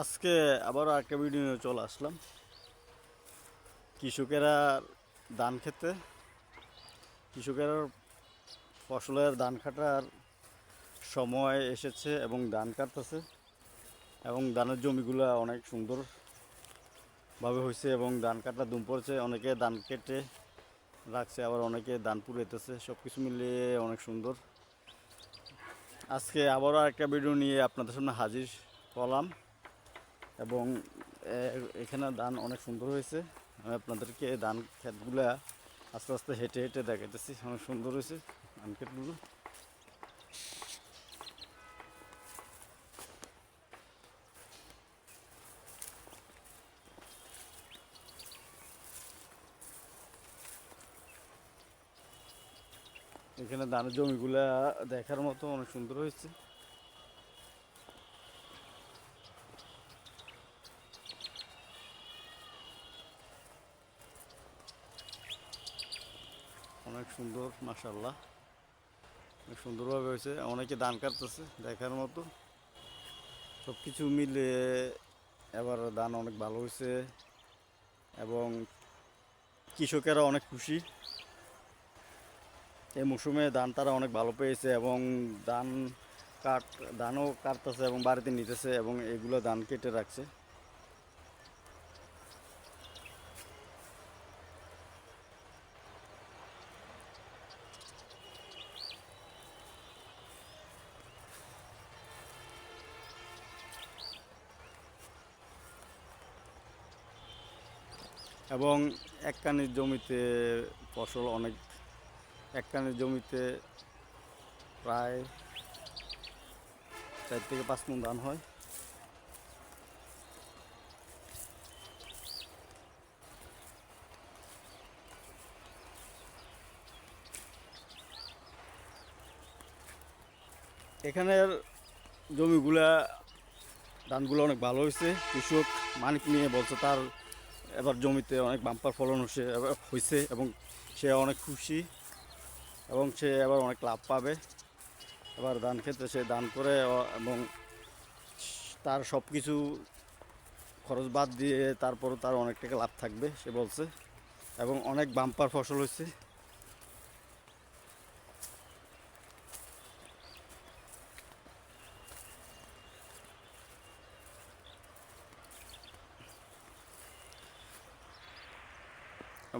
আজকে আবারও একটা ভিডিও নিয়ে চলে আসলাম। কৃষকেরা ধান খেতে, কৃষকেরা ফসলের ধান কাটার সময় এসেছে এবং ধান কাটতেছে এবং ধানের জমিগুলো অনেক সুন্দরভাবে হয়েছে এবং ধান কাটা দুম পড়ছে। অনেকে ধান কেটে রাখছে, আবার অনেকে ধান পুড়েতেছে সব কিছু মিলিয়ে অনেক সুন্দর। আজকে আবারও একটা ভিডিও নিয়ে আপনাদের সামনে হাজির হলাম। এবং এখানে ধান অনেক সুন্দর হয়েছে। আমি আপনাদেরকে ধান ক্ষেতগুলা আস্তে আস্তে হেঁটে হেঁটে দেখাইতেছি। অনেক সুন্দর হয়েছে ধান ক্ষেতগুলো। এখানে ধানের জমিগুলা দেখার মতো অনেক সুন্দর হয়েছে। অনেক সুন্দর মাসাল্লাহ অনেক সুন্দরভাবে হয়েছে। অনেকে ধান কাটতেছে, দেখার মতো। সব কিছু মিলে এবার ধান অনেক ভালো হয়েছে এবং কৃষকেরা অনেক খুশি। এই মৌসুমে ধান তারা অনেক ভালো পেয়েছে এবং ধান কাট, ধানও কাটতেছে এবং বাড়িতে নিতেছে এবং এগুলো ধান কেটে রাখছে। এবং এক কানির জমিতে ফসল অনেক, এক কানির জমিতে প্রায় চার থেকে পাঁচ মন ধান হয়। এখানের জমিগুলা ধানগুলো অনেক ভালো হয়েছে। কৃষক মানিক নিয়ে বলছে তার এবার জমিতে অনেক বাম্পার ফলন হয়েছে হয়েছে এবং সে অনেক খুশি এবং সে এবার অনেক লাভ পাবে। এবার ধান খেতে সে দান করে এবং তার সব কিছু খরচ বাদ দিয়ে তারপরও তার অনেক টাকা লাভ থাকবে, সে বলছে। এবং অনেক বাম্পার ফসল হয়েছে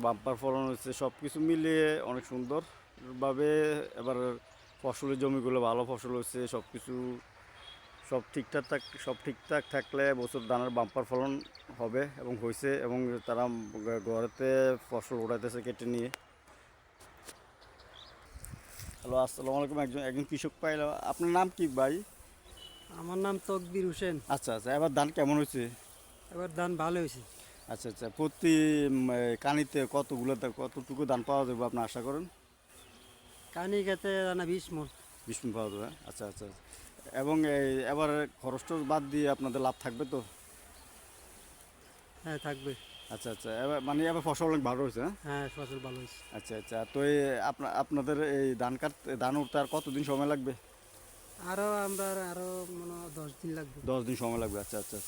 বাম্পার ফলন হচ্ছে সব কিছু মিলিয়ে অনেক সুন্দরভাবে এবার ফসলের জমিগুলো ভালো ফসল হচ্ছে সব কিছু সব ঠিকঠাক থাক সব ঠিকঠাক থাকলে বছর দানার বাম্পার ফলন হবে এবং হয়েছে এবং তারা ঘরেতে ফসল উঠাইতেছে কেটে নিয়ে। হ্যালো আসসালামু আলাইকুম। একজন একজন কৃষক পাইল। আপনার নাম কি ভাই? আমার নাম তকবির হোসেন। আচ্ছা আচ্ছা। এবার ধান কেমন হয়েছে? এবার ধান ভালো হয়েছে। আচ্ছা আচ্ছা। প্রতি কানিতে কতগুলো কতটুকু ধান পাওয়া যাবে আপনি আশা করেন? কানি খেতে রান্না বিশ মন। বিষ্ণু পাওয়া যাবে আচ্ছা আচ্ছা আচ্ছা। এবং এই এবার খরচ বাদ দিয়ে আপনাদের লাভ থাকবে তো? হ্যাঁ থাকবে। আচ্ছা আচ্ছা। এবার মানে এবার ফসল অনেক ভালো হয়েছে হ্যাঁ? হ্যাঁ ফসল ভালো হয়েছে। আচ্ছা আচ্ছা। তো এই আপনা আপনাদের এই ধান কাট ধান উঠতে আর কতদিন সময় লাগবে? আরও আমরা আরও মনে হয় দশ দিন লাগবে। দশ দিন সময় লাগবে আচ্ছা আচ্ছা।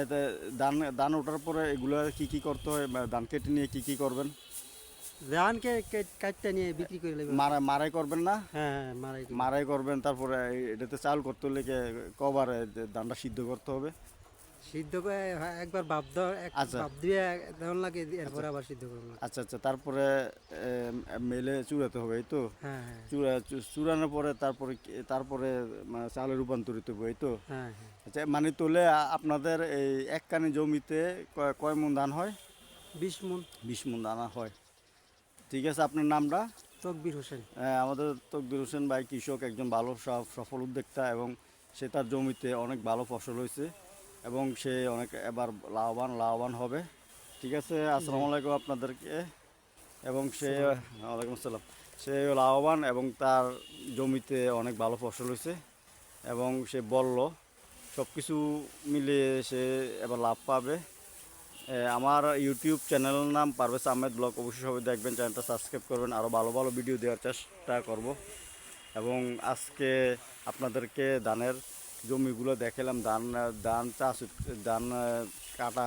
এতে ধান ধান ওঠার পরে এগুলো কি কি করতে হয়? ধান কেটে নিয়ে কি কি করবেন? ধানকে কাটতে নিয়ে বিক্রি করে নেবে মারা মারাই করবেন না? হ্যাঁ হ্যাঁ মারাই মারাই করবেন তারপরে এটাতে চাল করতে হলে কবারে ধানটা সিদ্ধ করতে হবে। সিদ্ধ করে হ্যাঁ, একবার দেওয়া আচ্ছা। দিয়ে দেওয়ান লাগে এরপরে আবার সিদ্ধ করুন আচ্ছা আচ্ছা তারপরে মেলে চুড়াতে হবে এই তো? হ্যাঁ হ্যাঁ। চূড়া চূড়ানোর পরে তারপরে তারপরে চালে রূপান্তরিত হবে এই তো? হ্যাঁ হ্যাঁ। আচ্ছা মানে তোলে আপনাদের এই এক কানি জমিতে কয়- মন ধান হয়? বিশ মন। বিশ মন দানা হয়। ঠিক আছে আপনার নামটা? তকবির হোসেন। হ্যাঁ, আমাদের তকদির হোসেন ভাই কৃষক একজন ভালো সফল উদ্যোক্তা এবং সে তার জমিতে অনেক ভালো ফসল হয়েছে। এবং সে অনেক এবার লাভবান লাভবান হবে। ঠিক আছে আসসালামু আলাইকুম আপনাদেরকে। এবং সে ওয়ালাইকুম আসসালাম। সে লাভবান এবং তার জমিতে অনেক ভালো ফসল হয়েছে এবং সে বলল সব কিছু মিলিয়ে সে এবার লাভ পাবে। আমার ইউটিউব চ্যানেলের নাম পারভেজ আহমেদ ব্লগ অবশ্যই সবাই দেখবেন চ্যানেলটা সাবস্ক্রাইব করবেন। আরও ভালো ভালো ভিডিও দেওয়ার চেষ্টা করব। এবং আজকে আপনাদেরকে ধানের জমিগুলো দেখালাম, ধান ধান চাষ, ধান কাটা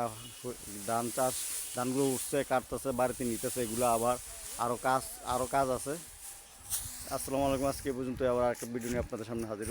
ধান চাষ, ধানগুলো উঠছে, কাটতেছে, বাড়িতে নিতেছে, এগুলো আবার আরও কাজ আরও কাজ আছে। আসসালামু আলাইকুম, আজকে পর্যন্ত আবার একটা ভিডিও নিয়ে আপনাদের সামনে হাজির